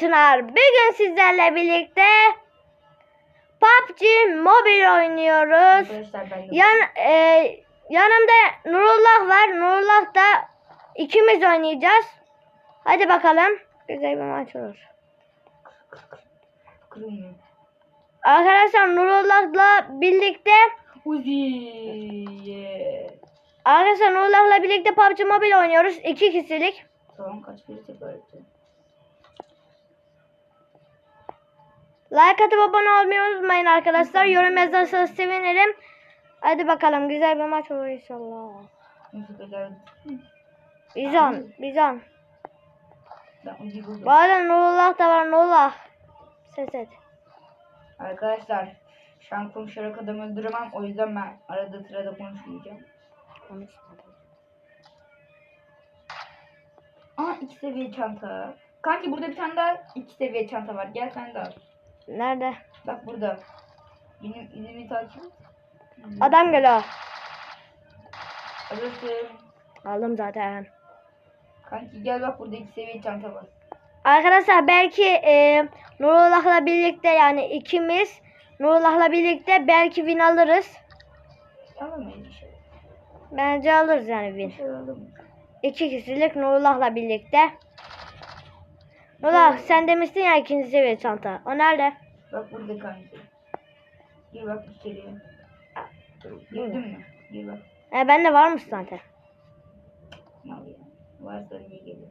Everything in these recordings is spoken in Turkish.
Çınar. Bugün sizlerle birlikte PUBG Mobile oynuyoruz. Yan, e, yanımda Nurullah var. Nurullah da ikimiz oynayacağız. Hadi bakalım. Güzel bir maç olur. Arkadaşlar Nurullah'la birlikte Uzi. Arkadaşlar Nurullah'la birlikte PUBG Mobile oynuyoruz. İki kişilik. Tamam kaç kere tekrar Like atıp abone olmayı unutmayın arkadaşlar. Yorum yazarsanız sevinirim. Hadi bakalım güzel bir maç olur inşallah. Bizon, Bizon. Bu arada Nurullah da var Nurullah. Ses et. Arkadaşlar şu an konuşarak adam öldüremem. O yüzden ben arada sırada konuşmayacağım. Aa iki seviye çanta. Kanki burada bir tane daha iki seviye çanta var. Gel sen de al. Nerede? Bak burada. Benim izimi takip et. Adam geliyor. Alırsın. Aldım zaten. Kanki gel bak burada iki seviye çanta var. Arkadaşlar belki e, Nurullah'la birlikte yani ikimiz Nurullah'la birlikte belki win alırız. Alamayız şey. Bence alırız yani Bir win. şey alamayız. İki kişilik Nurullah'la birlikte. Nurullah sen demiştin ya ikinci seviye çanta. O nerede? Bak burada kanki. Gir bak içeriye. Girdin mi? Gir bak. E, bende varmış zaten. Mal ya. Varsa niye geliyor?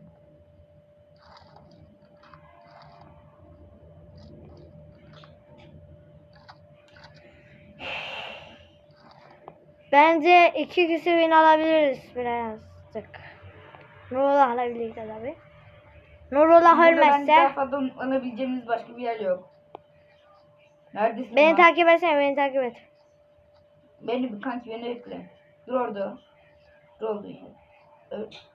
Bence iki kişi win alabiliriz birazcık. Nurullah'la birlikte tabi. Nurullah ölmezse fazla alabileceğimiz başka bir yer yok. Neredesin? beni lan? takip etsene beni takip et. Beni bir kanki beni bekle. Dur orada. Dur yer. Evet.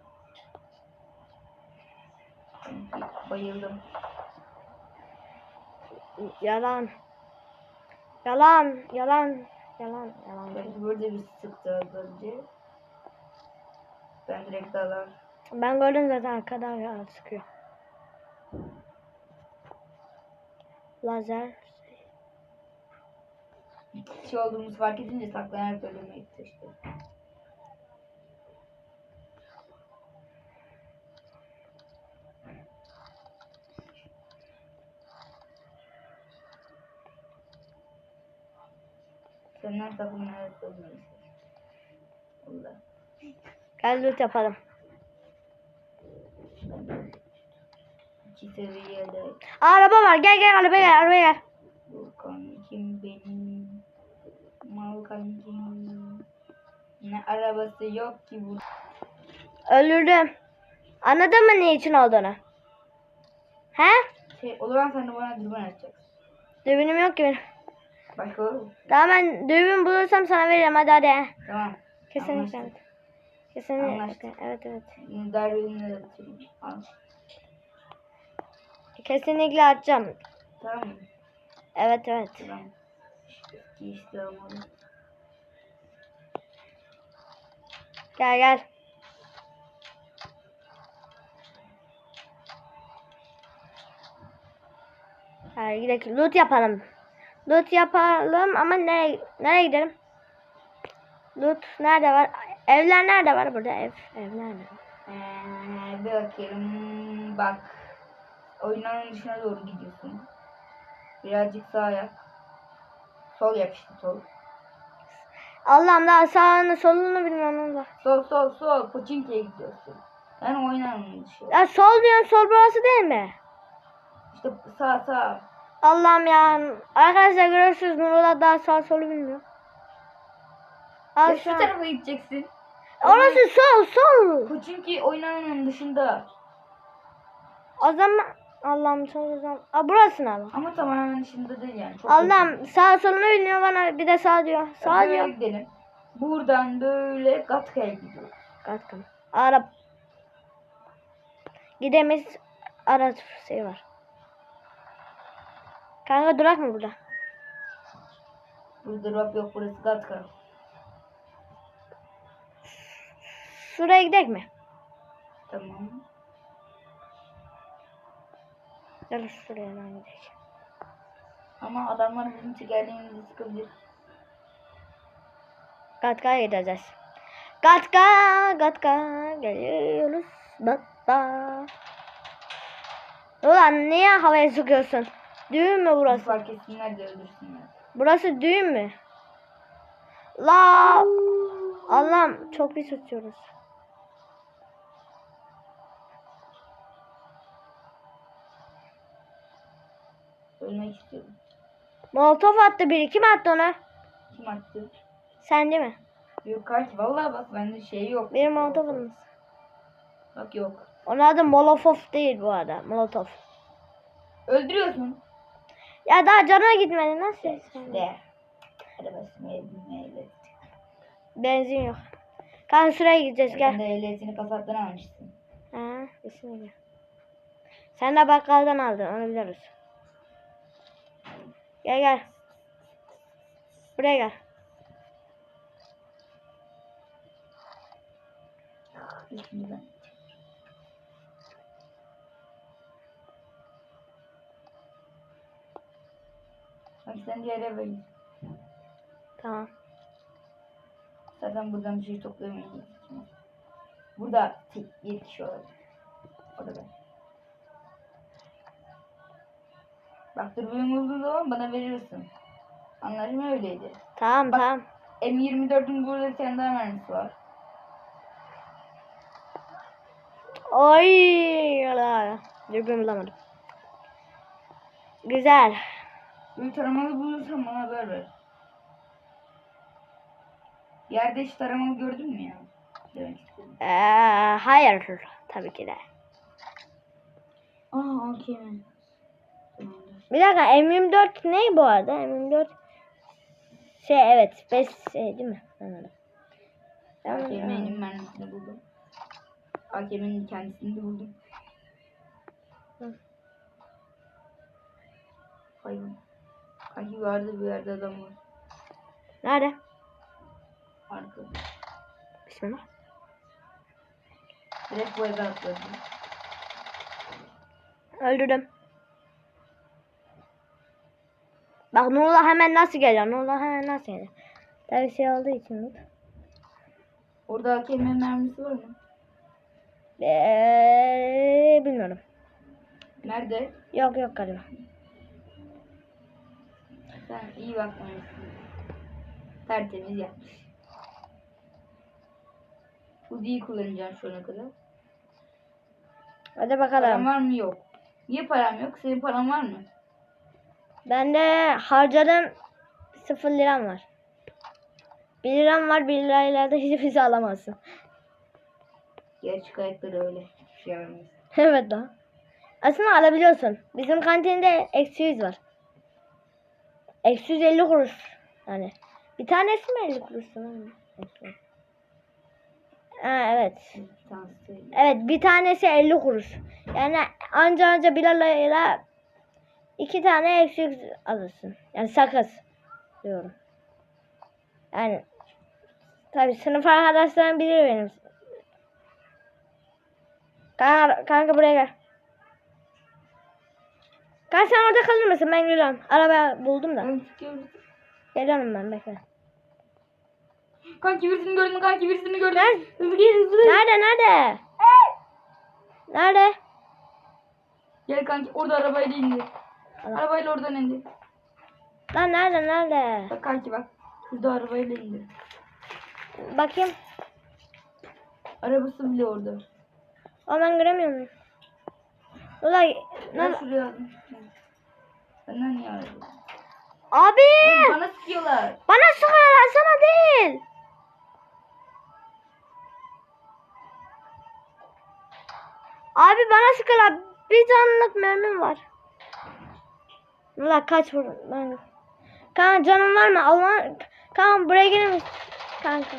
Bayıldım. Yalan. Yalan, yalan, yalan, yalan. Belki burada bir sıktı az önce. Ben direkt dalar. Ben gördüm zaten arkadan ya sıkıyor. Lazer. İki kişi olduğumuzu fark edince saklanarak öldürmeye gitti işte. Senden saklanarak istedim. Allah. Gel loot yapalım. Seviyede araba var. Gel gel arabaya gel arabaya gel. bu kankim benim. Mal kankim. Ne arabası yok ki bu. Öldürdüm. Anladın mı ne için olduğunu? He? Şey, o zaman sen de bana dürbün açacaksın. Dürbünüm yok ki benim. Başka olur mu? Daha ben dürbün bulursam sana veririm hadi hadi. Tamam. Kesinlikle Anlaştık. Kesinlikle. Anlaştık. Evet evet. Darbelinle de. Al. Kesinlikle atacağım. Tamam mı? Evet evet. Tamam. Gel gel. Hadi gidelim. Loot yapalım. Loot yapalım ama nereye, nereye gidelim? Loot nerede var? Evler nerede var burada? Ev, ev nerede? Ee, bir bakayım. Bak. Oyunun dışına doğru gidiyorsun. Birazcık sağa yap. Sol yap işte sol. Allah'ım daha sağını solunu bilmiyorum da. Sol sol sol. Pochinki'ye gidiyorsun. Yani oynanın dışı. Ya sol diyorsun sol burası değil mi? İşte sağ sağ. Allah'ım ya. Arkadaşlar görüyorsunuz Nurullah daha sağ solu bilmiyor. Al Ya şu şu tarafa gideceksin. Orası sol sol. Pochinki oynanın dışında. O zaman Allah'ım o zaman. Aa, burası ne lan? Ama tamamen dışında değil yani. Çok Allah'ım sağ solunu bilmiyor bana bir de sağ diyor. Sağ Böyle diyor. gidelim. Buradan böyle Gatka'ya gidiyoruz. Katkım. Arap. Gidemeyiz. Araç şey var. Kanka durak mı burada? Burada drop yok burası Gatka. Şuraya gidelim mi? Tamam. Gel şuraya ben gideceğim. Ama adamlar bizim tekerleğimizi sıkabilir. Gatka gideceğiz. Gatka, Gatka geliyoruz. Gatka. Ulan niye havaya sıkıyorsun? Düğün mü burası? fark etsinler de öldürsünler. Burası düğün mü? La Allah'ım çok bir tutuyoruz. Ölmek istiyorum. Molotof attı biri. Kim attı onu? Kim attı? Sen değil mi? Yok kanki vallahi bak bende şey yok. Bir molotof atmış. Bak yok. Onun adı Molotof değil bu arada. Molotof. Öldürüyorsun. Ya daha cana gitmedi. Nasıl? De. Arabasını yedim Benzin yok. Kanka şuraya gideceğiz Sen gel. de ehliyetini kasaptan almışsın. Ha, bismillah. Sen de bakkaldan aldın onu biliyoruz. Gel gel. Buraya gel. Şimdi ben. Bak sen diğer eve git. Tamam. Zaten buradan bir şey toplayamayız. Burada tek bir kişi olacak. O da ben. Bak dürbün bulduğun zaman bana verirsin. Anlaşma öyleydi. Tamam Bak. tamam. M24'ün burada bir tane daha mermisi var. Oy. Allah. Dürbün bulamadım. Güzel. Bir taramalı bulursan bana haber ver. Yerde hiç taramalı gördün mü ya? İstedim. Ee, hayır. Tabii ki de. Aa okey. Bir dakika M24 ne bu arada? M24 şey evet 5 şey değil mi? Anladım. AKM'nin mermisini buldum. AKM'nin kendisini de buldum. Hı. Hayvan. Kanki vardı bir yerde adam var. Nerede? Arkada. Bismillah. Direkt bu eve atladı. Öldürdüm. Bak Nurullah hemen nasıl geliyor? Nurullah hemen nasıl geliyor? Tabii şey olduğu için. Orada AKM mermisi var mı? Ee, bilmiyorum. Nerede? Yok yok galiba. Sen iyi bakmamışsın. Tertemiz yapmış. Uzi'yi kullanacağım şu ana kadar. Hadi Param bakalım. var mı? Yok. Niye param yok? Senin paran var mı? Bende harcadım 0 liram var. 1 liram var 1 lirayla da hiçbir şey alamazsın. Gerçek ayakları öyle. Hiçbir şey evet lan. Aslında alabiliyorsun. Bizim kantinde eksi 100 var. Eksi 150 kuruş. Yani. Bir tanesi mi 50 kuruş? Ha, evet. Evet bir tanesi 50 kuruş. Yani anca anca bir lirayla iki tane eksi yüz alırsın. Yani sakız diyorum. Yani tabi sınıf arkadaşlarım bilir benim. Kanka, kanka buraya gel. Kanka sen orada kalır mısın? Ben geliyorum. Araba buldum da. Geliyorum ben bekle. Kanki birisini gördüm, kanki birisini gördüm. Nerede? Hızlı gel, hızlı. Nerede nerede? Nerede? Gel kanki, orada arabayla indi. Arabayla oradan indi. Lan nerede nerede? Bak kanki bak. Şurada arabayla indi. Bakayım. Arabası bile orada. Ama ben göremiyorum. Ulan Ben şuraya aldım. Benden niye aradın? abi Bana sıkıyorlar. bana sıkıyorlar sana değil. Abi bana sıkıyorlar. Bir canlılık mermim var. Ulan kaç vur ben. Kanka canın var mı? Allah Kanka buraya gelir misin? Kanka.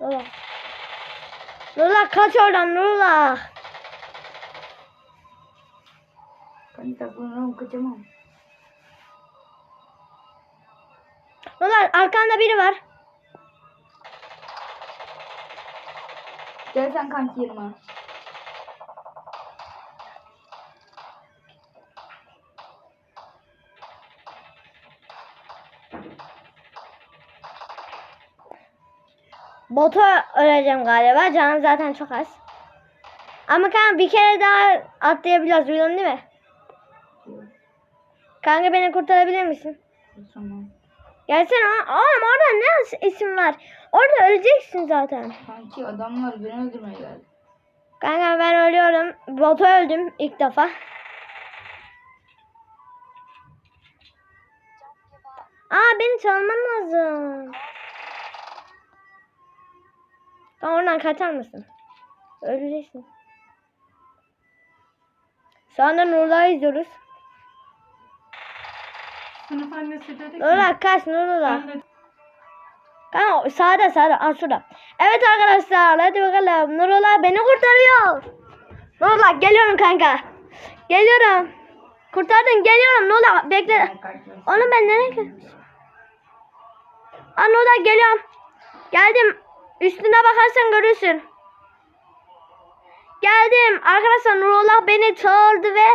Nurullah. Nurullah kaç oradan Nurullah. Kanki saklanıyorum, kaçamam. Nurullah arkanda biri var. Gel sen kanki yanıma. Bota öleceğim galiba. Canım zaten çok az. Ama kanka bir kere daha atlayabiliyoruz biliyorsun değil mi? Kanka beni kurtarabilir misin? Tamam. Gelsene oğlum orada ne isim var? Orada öleceksin zaten. Kanki adamlar beni öldürmeye geldi. Kanka ben ölüyorum. Bota öldüm ilk defa. Aa beni çalman lazım. Tamam oradan kaçar mısın? Öleceksin. Şu anda Nurullah izliyoruz. Sınıf annesi dedik. Nurullah kaç Nurullah. Kanka sağda sağda. Aa şurada. Evet arkadaşlar hadi bakalım. Nurullah beni kurtarıyor. Nurullah geliyorum kanka. Geliyorum. Kurtardın geliyorum Nurullah bekle. Oğlum ben nereye gelmişim? Aa Nurullah geliyorum. Geldim. Üstüne bakarsan görürsün. Geldim. Arkadaşlar Nurullah beni çağırdı ve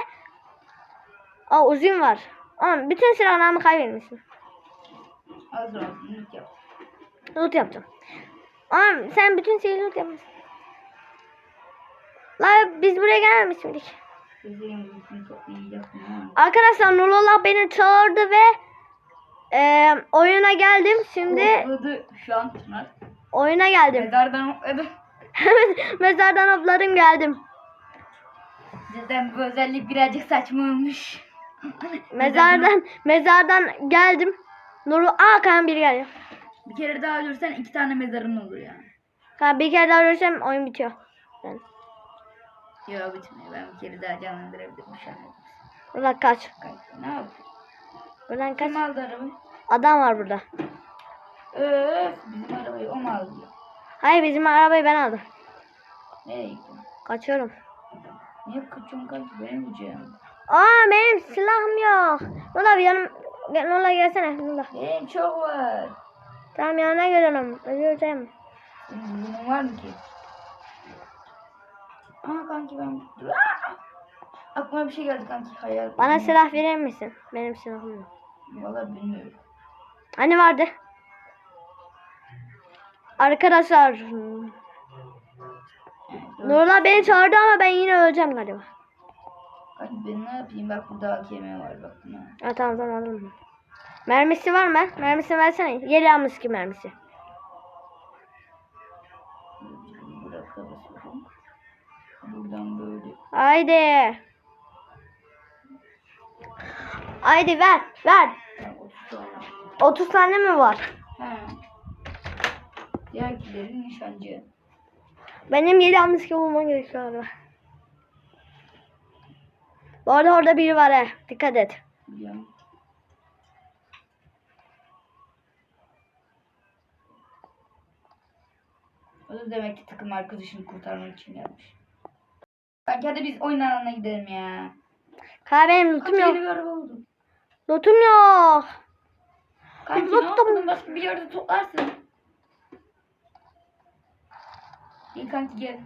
Aa uzun var. Oğlum bütün silahlarımı kaybetmişsin. Az olsun ilk yap. Loot yapacağım. Oğlum sen bütün şeyi loot yapmışsın. La biz buraya gelmemiş miydik? Arkadaşlar Nurullah beni çağırdı ve e, oyuna geldim. Şimdi Hopladı şu an Çınar. oyuna geldim. Mezardan hopladı. Mezardan hopladım geldim. Cidden bu özellik birazcık saçma olmuş. Mezardan mezardan geldim. Nurul Aa kan biri geliyor. Bir kere daha ölürsen iki tane mezarın olur yani. Kan bir kere daha ölürsem oyun bitiyor. Ben. Yok bitmiyor. Ben bir kere daha canlandırabilirim şu an. Buradan kaç. Kanka, Ne yapıyorsun? Buradan kaç. Kim aldı arabayı? Adam var burada. Öf bizim arabayı o mu aldı? Hayır bizim arabayı ben aldım. Nereye gittin? Kaçıyorum. Niye kaçıyorsun kanki? Benim kucağım. Aa benim silahım yok. Nurullah bir yanım. Nurullah gelsene. Nurullah. Benim çok var. Tamam yanına geliyorum. Öleceğim. Senin bunun var mı ki? Aa kanki ben... Aa! Aklıma bir şey geldi kanki. Hayal. Bana silah verir misin? Benim silahım yok. Valla bilmiyorum. Hani vardı? Arkadaşlar. Nurullah beni çağırdı ama ben yine öleceğim galiba. Ben ne yapayım? Bak burada AKM var bak. buna. Ha, tamam tamam aldım. Mermisi var mı? Mermisi versene. Yeri almış ki mermisi. Buradan böyle. Haydi. Haydi ver ver. Ha, otur sonra. 30 tane mi var? He. Diğerkilerin nişancı. Benim yeri almış ki bulman gerekiyor galiba. Bu arada orada biri var he. Dikkat et. Biliyorum. O da demek ki takım arkadaşını kurtarmak için gelmiş. Kanki hadi biz oyun alanına gidelim ya. Kanka benim lootum yok. yeni bir araba buldum. Lootum yok. Kanki ne yapalım başka bir yerde toplarsın. İyi kanki gel.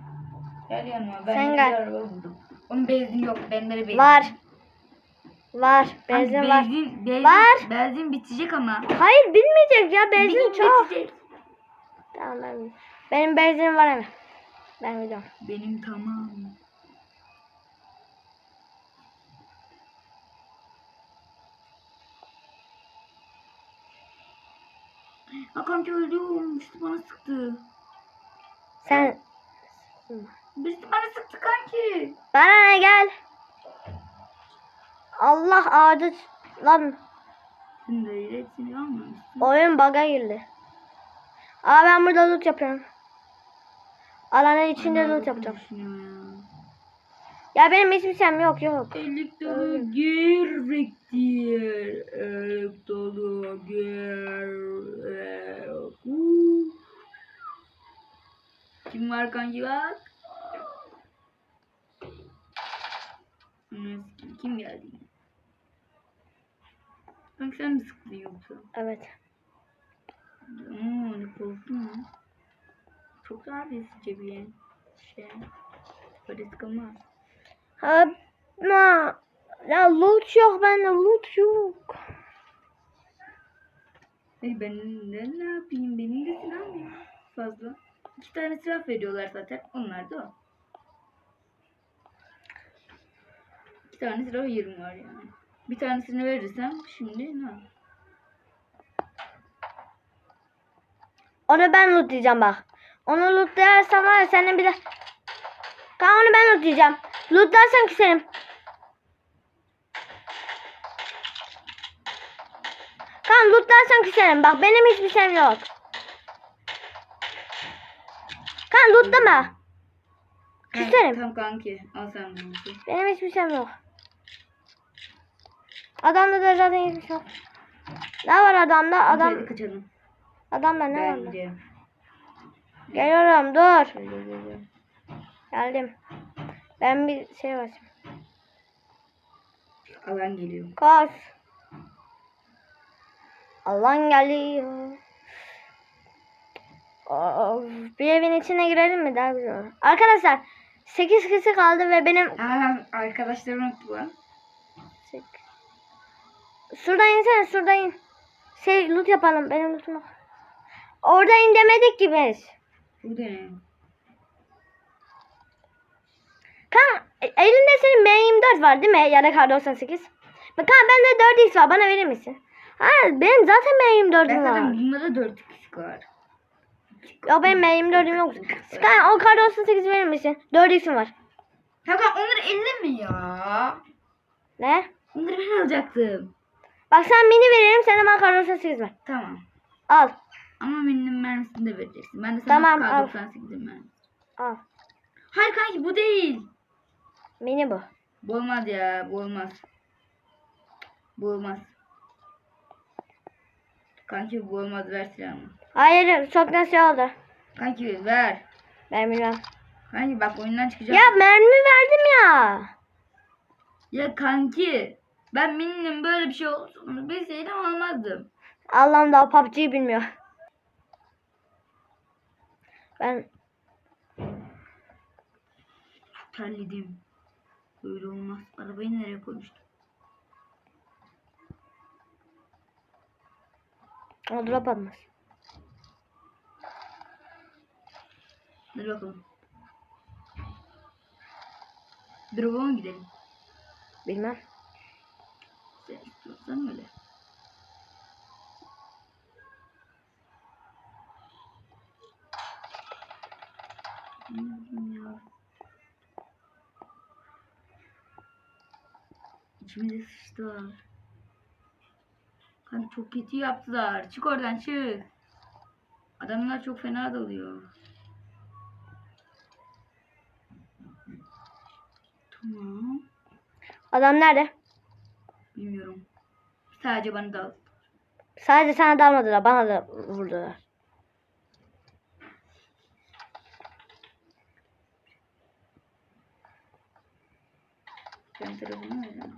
Gel yanıma. Ben Sen yeni gel. bir araba buldum. Onun benzin yok. Bende benzin. Var. Var. Benzin var. benzin, benzin, Var. Benzin bitecek ama. Hayır bilmeyecek ya. Benzin gün çok. bitecek. Tamam ben Benim benzinim var hemen. Ben gidiyorum. Benim tamam. Ha kanki öldüm. Birisi bana sıktı. Sen Birisi bana sıktı kanki. Bana ne gel. Allah ağacı lan Şimdi oyun bug'a girdi. Aa ben burada loot yapıyorum. Alanın içinde loot yapacağım. Ya benim şeyim yok yok. Elik dolu gerektir. Elik dolu Kim var kanki bak. Kim- Kim geldi? Kanki sen mi sıktın yoksa? Evet. Oo ne korktum lan. Çok daha besicce bir yer. Şey. Böyle sıkılmaz. Ama ya loot yok bende loot yok. Hey ben de ne yapayım? Benim de silahım yok. Fazla. İki tane silah veriyorlar zaten. Onlar da o. İki tane silah yerim var yani. Bir tanesini verirsem şimdi ne? Onu ben lootlayacağım bak. Onu lootlayarsam var ya senin bir de... Kanka onu ben lootlayacağım. Lootlarsan küserim. Kanka lootlarsan küserim. Bak benim hiçbir şeyim yok. Kanka lootlama. Küserim. Tamam kanki. Al sen bunu. Benim hiçbir şeyim yok. Adamda da zaten hiçbir şey yok. Ne var adamda? Adam kaçalım. adamda ne var? Bence. Geliyorum dur. Geldim. Ben bir şey var. Alan geliyor. Koş. Allah'ın geliyor. Of, bir evin içine girelim mi daha güzel olur. Arkadaşlar 8 kişi kaldı ve benim Aa, arkadaşlarım unuttu lan. Şuradan insene şuradan in. Şey loot yapalım benim lootum yok. Orada in demedik ki biz. Bu da ne? Kan e- elinde senin M24 var değil mi? Ya da kar 98. Bak kan bende 4x var bana verir misin? Ha benim zaten M24'üm Ben zaten var. bunda da dört kişi var. Ya benim M24'üm yok. Kan o kar 98 verir misin? 4x'im var. Kanka onları elle mi ya? Ne? Onları ben alacaktım. Bak sen mini veririm bana kar 98 ver. Tamam. Al. Ama benim mermisini de vereceksin. Ben de sana Tamam, al. K98'im mermisi. Al. Hayır kanki bu değil. Mini bu. Bu olmaz ya. Bu olmaz. Bu olmaz. Kanki bu olmaz. Ver silahımı. Hayır çok da şey oldu. Kanki ver. Ben bilmem. Kanki bak oyundan çıkacağım. Ya mermi verdim ya. Ya kanki. Ben minnim böyle bir şey olsun. Bilseydim almazdım. Allah'ım daha PUBG'yi bilmiyor. Ben Terledim. Böyle olmaz. Arabayı nereye koymuştum? o drop atmaz. Hadi bakalım. Drop'a mı gidelim? Bilmem. İstiyorsan öyle. İçimize sıçtılar. Kanka çok kötü yaptılar. Çık oradan çık. Adamlar çok fena dalıyor. Tamam. Adam nerede? Bilmiyorum. Sadece bana dal. Sadece sana dalmadılar, bana da vurdular.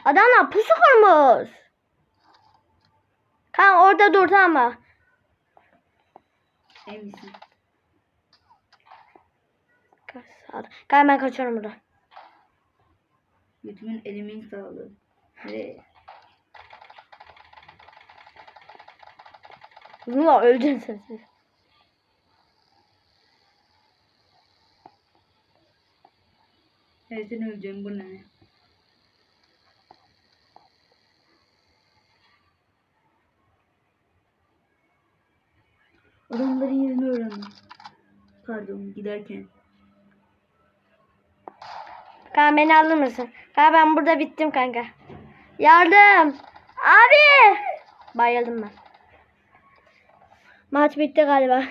Adamlar pusu kurmuş. Kan orada dur tamam mı? Emin misin? Kan ben kaçıyorum buradan. Götümün elimin sağlığı. Nereye? Zula öldün sen. Nereden öleceğim bu ne? Adamların yerini öğrendim. Pardon giderken. Kan beni alır mısın? Kan ben burada bittim kanka. Yardım. Abi. Bayıldım ben. Maç bitti galiba.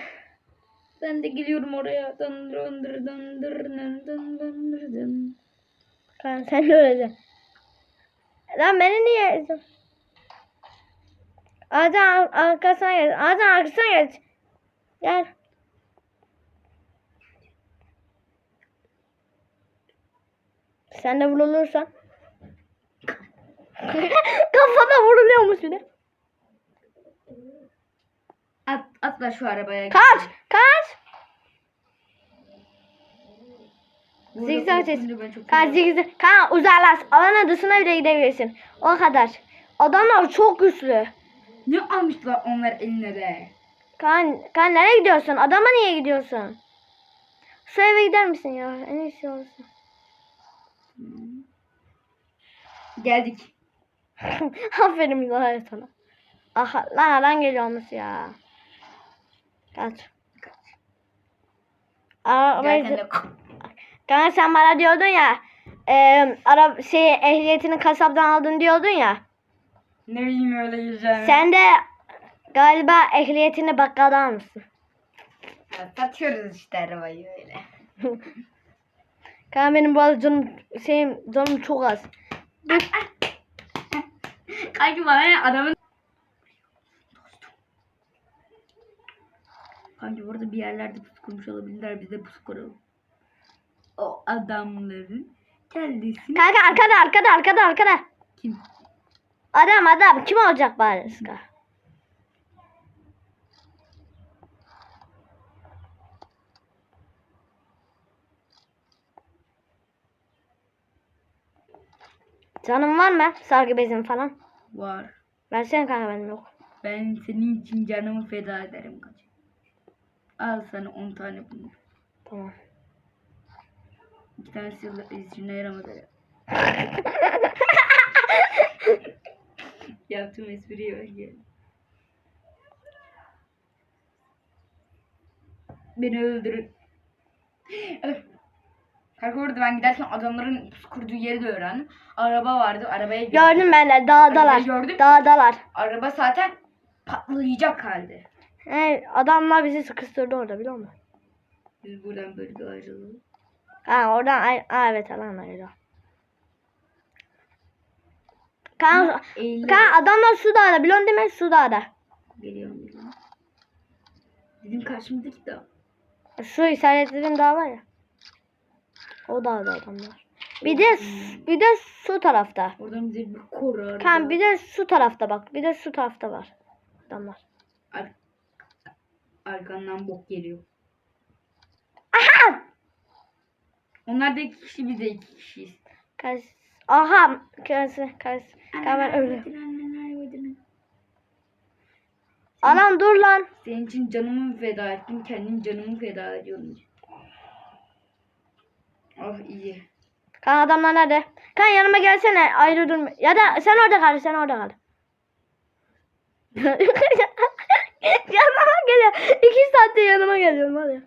Ben de geliyorum oraya. Dındır dındır dındır dındır dındır dındır. Sen de öleceksin. Lan beni niye ezdin? Ağacın arkasına geç. Ağacın arkasına geç. Gel. Sen de vurulursan. Kafana vuruluyormuş bir de. At, atla şu arabaya. Kaç! Kaç! Burada Zigzag ses. Kanka zigzag. Kanka uzaklaş. Alanın dışına bile gidebilirsin. O kadar. Adamlar çok güçlü. Ne almışlar onlar eline de? Kan, kan nereye gidiyorsun? Adama niye gidiyorsun? Şu eve gider misin ya? En iyisi olsun. Geldik. Aferin lan sana. Aha, lan lan geliyormuş ya. Kaç. De Kanka sen bana diyordun ya. E, ara, şey ehliyetini kasaptan aldın diyordun ya. ne bileyim öyle yiyeceğim. Sen de galiba ehliyetini bakkaldan almışsın. Ya, satıyoruz işte arabayı öyle. Kanka benim bu arada canım, şeyim, canım çok az. Kanki bana adamın... Kanki burada bir yerlerde pusu kurmuş olabilirler. Biz de pusu kuralım. O adamların kendisini... Kanka arkada arkada arkada arkada. Kim? Adam adam kim olacak bari Ska? Canım var mı? Sargı bezin falan. Var. Versene kanka benim yok. Ben senin için canımı feda ederim kaç. Al sana 10 tane bunu. Tamam. İki tanesi işine yaramadı. Yaptığım espriye bak ya. Beni öldürün. Kanka orada ben giderken adamların kurduğu yeri de öğrendim. Araba vardı. Arabaya gördüm. Gördüm ben de dağdalar. Arabayı gördüm. Dağdalar. Araba zaten patlayacak halde. He, adamlar bizi sıkıştırdı orada biliyor musun? Biz buradan böyle ayrılalım. Ha oradan ay Aa, evet alan ayrı. Kanka, Eğilir. kanka adamlar şu dağda biliyorsun değil mi? Şu dağda. Geliyorum geliyorum. Bizim karşımızdaki dağ. Şu işaretlediğim dağ var ya. O dağda adamlar. Bir de bir de şu tarafta. Oradan bize bir koru araba. Kanka bir de şu tarafta bak. Bir de şu tarafta var. Adamlar. Ar- arkandan bok geliyor. Aha! Onlar da iki kişi biz de iki kişiyiz. Kaç. Aha. Karısı. Kanka ben öldüm. Alan dur lan. Senin için canımı feda ettim. Kendim canımı feda ediyorum. Oh iyi. Kanka adamlar nerede? Kanka yanıma gelsene. Ayrı durma. Ya da sen orada kal. Sen orada kal. yanıma geliyor. İki saatte yanıma geliyorum ya.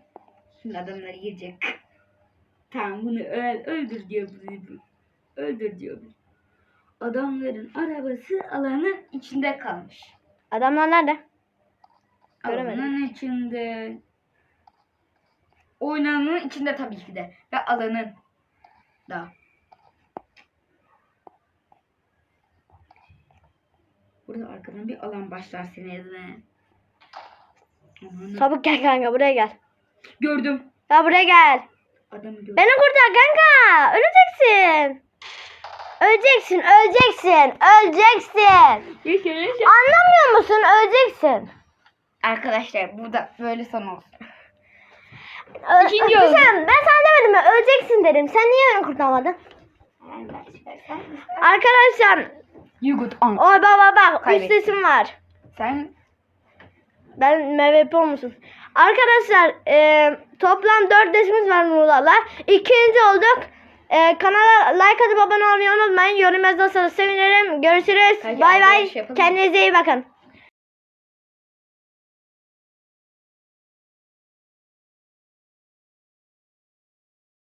Şimdi adamlar girecek. Tamam bunu öl öldür diyor bizi. Öldür diyor bizi. Adamların arabası alanın içinde kalmış. Adamlar nerede? Göremedim. Alanın içinde. Oynanın içinde tabii ki de. Ve alanın da. Burada arkadan bir alan başlar senin adına. Çabuk gel kanka buraya gel. Gördüm. Ya buraya gel. Adamı gördüm. Beni kurtar kanka. Öleceksin. Öleceksin, öleceksin, öleceksin. Yaşa. Anlamıyor musun? Öleceksin. Arkadaşlar burada böyle son olsun. Ö- İkinci Sen- oldu. ben sana demedim mi? Öleceksin dedim. Sen niye beni kurtarmadın? Arkadaşlar, You good on. o baba bak, Kaybettim. sesim var. Sen Ben MVP olmuşum. Arkadaşlar, e, toplam 4 desimiz var Nurlar'la. İkinci olduk. E, kanala like atıp abone olmayı unutmayın. Yorum yazarsanız sevinirim. Görüşürüz. Bay bay. yapalım. Kendinize iyi bakın.